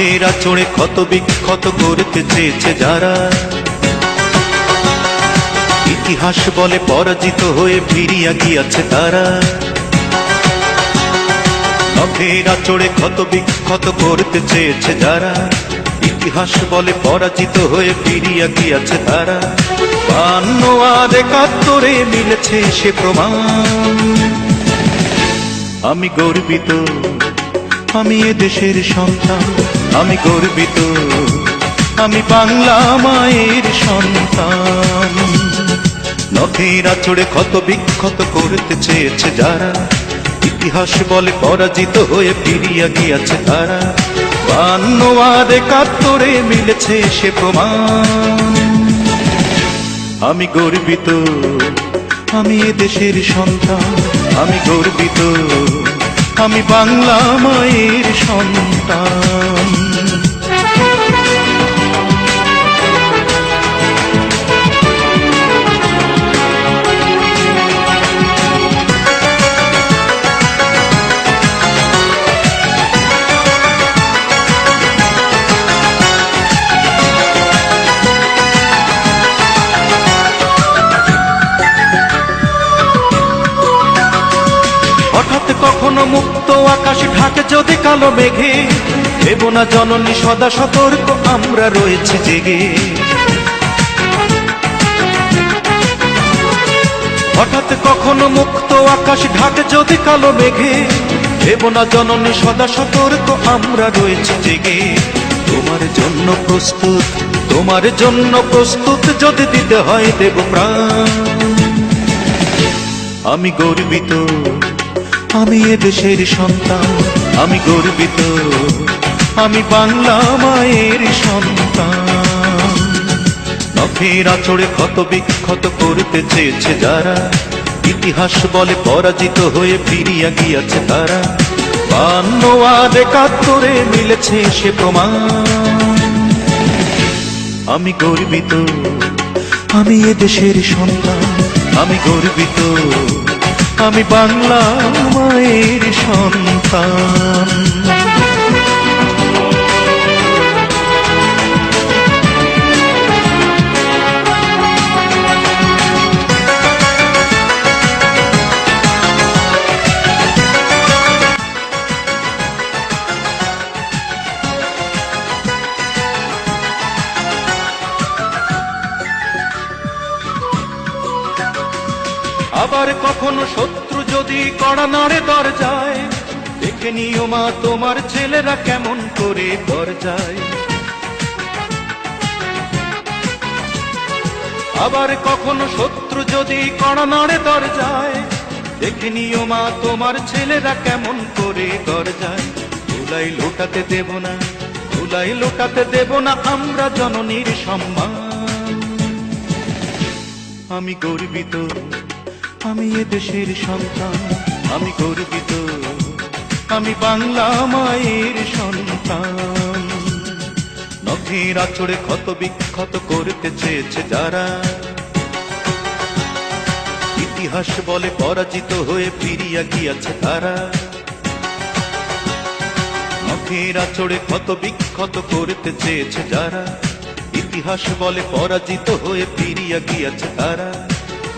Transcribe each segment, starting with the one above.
নখেরা চড়ে ক্ষত বিক্ষত করতে চেয়েছে যারা। ইতিহাস বলে পরাজিত হয়ে ফিরিয়া গিয়াছে তারা। নখেরা চড়ে ক্ষত বিক্ষত করতে চেয়েছে যারা। ইতিহাস বলে পরাজিত হয়ে ফিরিয়া গিয়াছে তারা। বান্ন আর একাত্তরে মিলেছে সে প্রমাণ। আমি গর্বিত আমি এ দেশের সন্তান, আমি গর্বিত, আমি বাংলা মায়ের সন্তান। নখেরা চড়ে ক্ষত বিক্ষত করতে চেয়েছে যারা, ইতিহাস বলে পরাজিত হয়ে ফিরিয়া গিয়াছে তারা। বান্ন আর একাত্তরে মিলেছে সে প্রমাণ। আমি গর্বিত, আমি এ দেশের সন্তান, আমি গর্বিত। আমি বাংলা মায়ের সন্তান। কখনো মুক্ত আকাশ ঢাকে যদি কালো মেঘে, দেব না জননী সদা সতর্ক, আমরা রয়েছে জেগে। হঠাৎ কখনো মুক্ত আকাশ ঢাকে যদি কালো মেঘে, দেব না জননী সদা সতর্ক, আমরা রয়েছে জেগে। তোমার জন্য প্রস্তুত, তোমার জন্য প্রস্তুত যদি দিতে হয় দেব প্রাণ। আমি গর্বিত আমি এ দেশের সন্তান, আমি গর্বিত, আমি বাংলা মায়ের সন্তান। নখের আচড়ে ক্ষত বিক্ষত করতে চেয়েছে যারা, ইতিহাস বলে পরাজিত হয়ে ফিরিয়া গিয়াছে তারা। বান্ন আর একাত্তরে মিলেছে সে প্রমাণ। আমি গর্বিত, আমি এ দেশের সন্তান, আমি গর্বিত। আমি বাংলা মায়ের সন্তান। আবার কখনো শত্রু যদি কড়া নাড়ে দরজায়? দেখে নিও মা, তোমার ছেলেরা কেমন করে দরজায়? আবার কখনো শত্রু যদি কড়া নাড়ে দরজায়? দেখে নিও মা, তোমার ছেলেরা কেমন করে দরজায়? ধুলাই লোটাতে দেব না, ধুলাই লোটাতে দেব না, আমরা জননীর সম্মান। আমি গর্বিত আমি এ দেশের সন্তান, আমি গর্বিত, আমি বাংলা মায়ের সন্তান। নখের আচড়ে ক্ষত বিক্ষত করতে চেয়েছে যারা, ইতিহাস বলে পরাজিত হয়ে ফিরিয়া গিয়াছে তারা। নখের আচড়ে ক্ষত বিক্ষত করতে চেয়েছে যারা, ইতিহাস বলে পরাজিত হয়ে ফিরিয়া গিয়াছে তারা।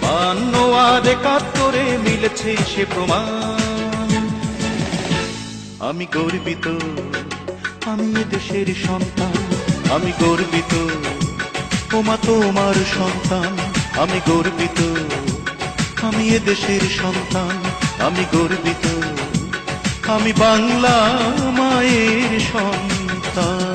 বান্ন আর একাত্তরে মিলেছে সে প্রমাণ। আমি গর্বিত, আমি দেশের সন্তান। আমি গর্বিত, ওমা তোমার সন্তান। আমি গর্বিত, আমি এ দেশের সন্তান। আমি গর্বিত, আমি বাংলা মায়ের সন্তান।